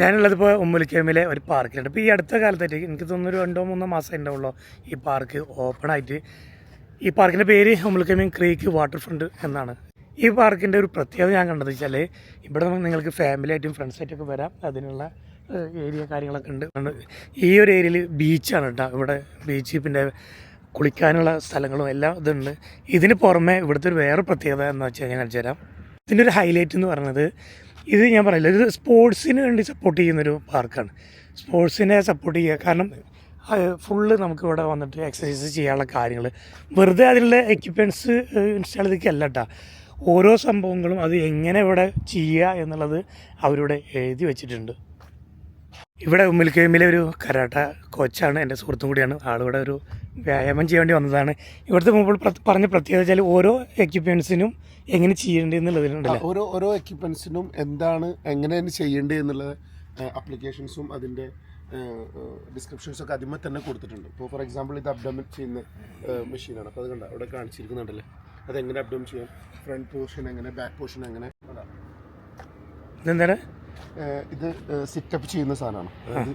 ഞാനുള്ളത് ഇപ്പോൾ ഉമ്മലിക്കേമിലെ ഒരു പാർക്കിലുണ്ട്. ഇപ്പോൾ ഈ അടുത്ത കാലത്തായിട്ട് എനിക്ക് തോന്നുന്നു രണ്ടോ മൂന്നോ മാസം ഉണ്ടാവുള്ളൂ ഈ പാർക്ക് ഓപ്പൺ ആയിട്ട്. ഈ പാർക്കിന്റെ പേര് ഉമ്മലിക്കേമിൻ ക്രീക്ക് വാട്ടർ ഫ്രണ്ട് എന്നാണ്. ഈ പാർക്കിന്റെ ഒരു പ്രത്യേകത ഞാൻ കണ്ടത് വെച്ചാൽ ഇവിടെ നിങ്ങൾക്ക് ഫാമിലി ആയിട്ടും ഫ്രണ്ട്സ് ആയിട്ടൊക്കെ വരാം. അതിനുള്ള ഏരിയ കാര്യങ്ങളൊക്കെ ഉണ്ട്. ഈ ഒരു ഏരിയയിൽ ബീച്ചാണ് കേട്ടോ ഇവിടെ ബീച്ച് പിന്നെ കുളിക്കാനുള്ള സ്ഥലങ്ങളും എല്ലാം ഇതുണ്ട്. ഇതിന് പുറമെ ഇവിടുത്തെ ഒരു വേറെ പ്രത്യേകത എന്ന് വെച്ചാൽ ഞാൻ കാണിച്ചു തരാം. ഇതിന്റെ ഒരു ഹൈലൈറ്റ് എന്ന് പറയുന്നത് ഇത് ഞാൻ പറയില്ല. ഇത് സ്പോർട്സിന് വേണ്ടി സപ്പോർട്ട് ചെയ്യുന്നൊരു പാർക്കാണ് സ്പോർട്സിനെ സപ്പോർട്ട് ചെയ്യുക. കാരണം ഫുള്ള് നമുക്ക് ഇവിടെ വന്നിട്ട് എക്സസൈസ് ചെയ്യാനുള്ള കാര്യങ്ങൾ. വെറുതെ അതിലുള്ള എക്യുപ്മെന്റ്സ് ഇൻസ്റ്റാൾ ചെയ്തൊക്കെയല്ല കേട്ടോ ഓരോ സംഭവങ്ങളും അത് എങ്ങനെ ഇവിടെ ചെയ്യുക എന്നുള്ളത് അവരിവിടെ എഴുതി വെച്ചിട്ടുണ്ട്. ഇവിടെ ഉമ്മിൽക്കേമിലെ ഒരു കരാട്ട കോച്ചാണ് എന്റെ സുഹൃത്തും കൂടിയാണ്. ആളിവിടെ ഒരു വ്യായാമം ചെയ്യാൻ വേണ്ടി വന്നതാണ്. ഇവിടുത്തെ മുമ്പ് പറഞ്ഞ പ്രത്യേകത വെച്ചാൽ ഓരോ എക്യുപ്മെൻസിനും എങ്ങനെ ചെയ്യേണ്ടതെന്നുള്ളതിനുണ്ടല്ലോ ഓരോ ഓരോ എക്യുപ്മെൻസിനും എന്താണ് എങ്ങനെയാണ് ചെയ്യേണ്ടത് എന്നുള്ള അപ്ലിക്കേഷൻസും അതിന്റെ ഡിസ്ക്രിപ്ഷൻസ് ഒക്കെ അതിമേ തന്നെ കൊടുത്തിട്ടുണ്ട്. ഇപ്പോൾ ഫോർ എക്സാമ്പിൾ ഇത് അബ്ഡമിൻ ചെയ്യുന്ന മെഷീനാണ് അപ്പോൾ അത് കണ്ട? അവിടെ കാണിച്ചിരിക്കുന്നുണ്ടല്ലേ? അതെങ്ങനെ അബ്ഡം ചെയ്യാം? ഫ്രണ്ട് പോർഷൻ എങ്ങനെ ബാക്ക് പോർഷൻ എങ്ങനെ? അതാ. ഇത് സിറ്റപ്പ് ചെയ്യുന്ന സാധനമാണ്. അതായത്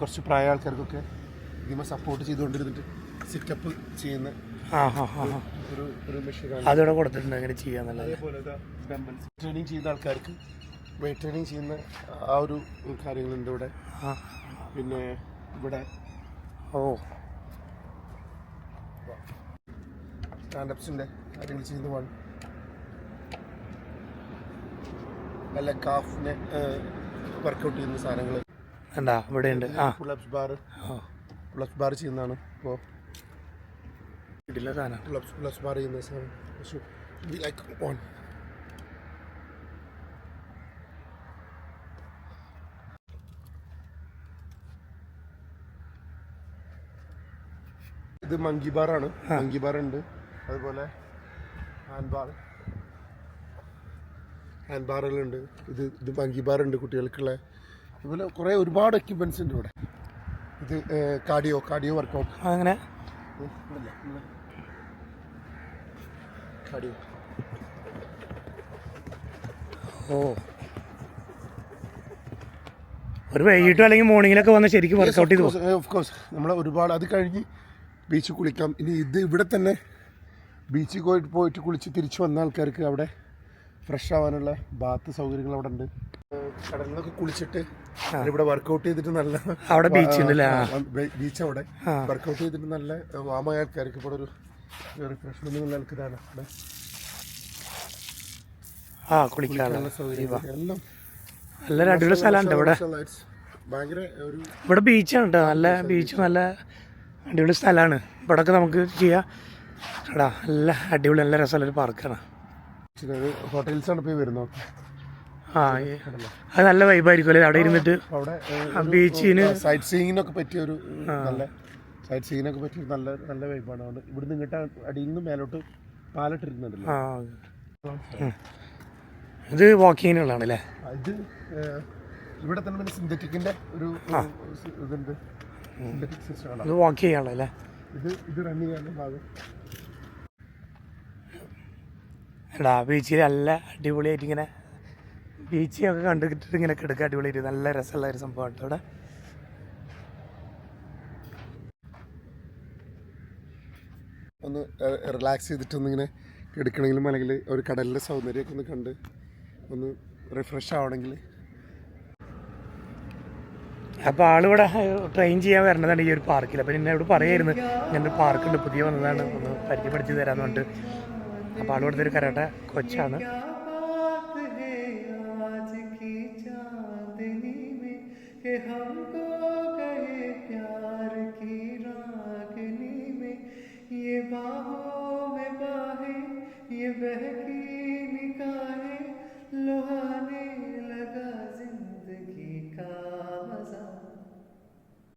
കുറച്ച് പ്രായ ആൾക്കാർക്കൊക്കെ ഇതിമ സപ്പോർട്ട് ചെയ്തുകൊണ്ടിരുന്നിട്ട് സിറ്റപ്പ് ചെയ്യുന്ന ഒരു ഒരു മെഷീനാണ് അതിവിടെ കൊടുത്തിട്ടുണ്ട് അങ്ങനെ ചെയ്യാന്നുള്ളത് അതേപോലെ ഡംബൽസ് ട്രെയിനിങ് ചെയ്യുന്ന ആൾക്കാർക്ക് വെയിറ്റ് ട്രെയിനിങ് ചെയ്യുന്ന ആ ഒരു കാര്യങ്ങളുണ്ട് ഇവിടെ. പിന്നെ ഇവിടെ ഓ. സ്റ്റാൻഡപ്സിന്റെ കാര്യങ്ങൾ ചെയ്യുന്ന വൺ അല്ല കാഫിനെ വർക്കൗട്ട് ചെയ്യുന്ന സാധനങ്ങൾ എന്താ ഇവിടെ ഉണ്ട് ആ. പുളപ്സ് ബാർ പുളപ്സ് ബാർ ചെയ്യുന്നതാണ്. ഇപ്പോൾ ഇടില്ല സാധനം. പുളപ്സ് പുളപ്സ് ബാർ ചെയ്യുന്ന സാധനം. ലൈക്ക് ഓൺ ഇത് മങ്കി ബാറാണ് മങ്കി ബാർ ഉണ്ട്. അതുപോലെ ഹാൻഡ് ബാർ ഹാൻഡ് ബാറുകളുണ്ട് ഇത് ഇത് മങ്കി ബാറുണ്ട് കുട്ടികൾക്കുള്ള. അതുപോലെ കുറേ ഒരുപാട് എക്യുപ്മെന്റ്സ് ഉണ്ട് ഇവിടെ. ഇത് കാർഡിയോ കാർഡിയോ വർക്കൗട്ട് അങ്ങനെ കാർഡിയോ ഓ. ഒരു വൈകിട്ടോ അല്ലെങ്കിൽ മോർണിംഗിലൊക്കെ വന്ന് ശരിക്കും വർക്കൗട്ട് ചെയ്ത്? ഓഫ് കോഴ്സ് നമ്മൾ ഒരുപാട് അത് കഴിഞ്ഞ് ബീച്ചിൽ കുളിക്കാം. ഇനി ഇത് ഇവിടെ തന്നെ ബീച്ചിൽ പോയിട്ട് പോയിട്ട് കുളിച്ച് തിരിച്ചു വന്ന ആൾക്കാർക്ക് അവിടെ ഫ്രഷ് ആവാനുള്ള ബാത്ത് സൗകര്യങ്ങൾ അവിടെ ഉണ്ട്. കടലിലൊക്കെ കടലിൽ നിന്നൊക്കെ കുളിച്ചിട്ട് ഇവിടെ വർക്കൗട്ട് ചെയ്തിട്ട് നല്ല അവിടെ ബീച്ച് ബീച്ച് അവിടെ. വർക്കൗട്ട് ചെയ്തിട്ട് നല്ല വാമായ ആൾക്കാർക്ക് ഇവിടെ ഒരു റിഫ്രഷ്മെന്റ് ഉള്ള ആൾക്കാരാണ് അവിടെ. ആ കുളിക്കാനുള്ള നല്ല സൗകര്യം എല്ലാം. നല്ലൊരു അടിപൊളി സ്ഥലമുണ്ട് ഇവിടെ. ഇവിടെ ബീച്ചാണ് കേട്ടോ നല്ല ബീച്ച് നല്ല അടിപൊളി സ്ഥലമാണ് ഇവിടെയൊക്കെ നമുക്ക് ചെയ്യാം. എടാ നല്ല അടിപൊളി നല്ല രസമുള്ളൊരു പാർക്കാണ് ഹോട്ടൽസ് ആണ് പോയി വരുന്നത്. ആ അത് നല്ല വൈബായിരിക്കും അല്ലേ? അവിടെ ഇരുന്നിട്ട് അവിടെ ബീച്ചിന് സൈറ്റ് സീയിങ്ങിനൊക്കെ പറ്റിയ ഒരു നല്ല സൈറ്റ് സീയിങ്ങിനൊക്കെ പറ്റിയ നല്ല നല്ല വൈബാണ് അവിടെ ഇവിടുന്ന് ഇങ്ങോട്ട് അടിയിൽ നിന്ന് മേലോട്ട് പാലട്ടിരുന്നുണ്ടല്ലോ ഇത് വാക്കിങ്ങിനുള്ളതാണ് അല്ലേ? ഇത് ഇവിടെ തന്നെ പിന്നെ സിന്തറ്റിക്കിന്റെ ഒരു ഇതുണ്ട്. സിന്തറ്റിക് സിസ്റ്റം ആണ്. ഇത് വാക്ക് ചെയ്യാനുള്ള ഇത് ഇത് റൺ ചെയ്യാനുള്ള ഭാഗം. എടാ ബീച്ചിൽ നല്ല അടിപൊളിയായിട്ട് ഇങ്ങനെ ബീച്ചൊക്കെ കണ്ടിട്ട് ഇങ്ങനെ കിടക്കുക അടിപൊളിയായിട്ട്. നല്ല രസമുള്ള ഒരു സംഭവമാണ് അവിടെ. ഒന്ന് റിലാക്സ് ചെയ്തിട്ടൊന്ന് ഇങ്ങനെ എടുക്കണമെങ്കിലും അല്ലെങ്കിൽ ഒരു കടലിലെ സൗന്ദര്യമൊക്കെ ഒന്ന് കണ്ട് ഒന്ന് റിഫ്രഷ് ആവണമെങ്കിൽ. അപ്പോൾ ആളിവിടെ ട്രെയിൻ ചെയ്യാൻ വരണതാണ് ഈ ഒരു പാർക്കിൽ അപ്പോൾ എന്നെ ഇവിടെ പറയായിരുന്നു ഇങ്ങനെ ഒരു പാർക്കുണ്ട് പുതിയ വന്നതാണ് ഒന്ന് പരിചയപ്പെടുത്തി തരാമെന്ന് പറഞ്ഞിട്ട്. അപ്പോൾ ആളിവിടുത്തെ ഒരു കരാട്ട കൊച്ചാണ് आज की चांदनी में कि हमको गए प्यार की रागनी में ये बाहों में बाहें ये बहकी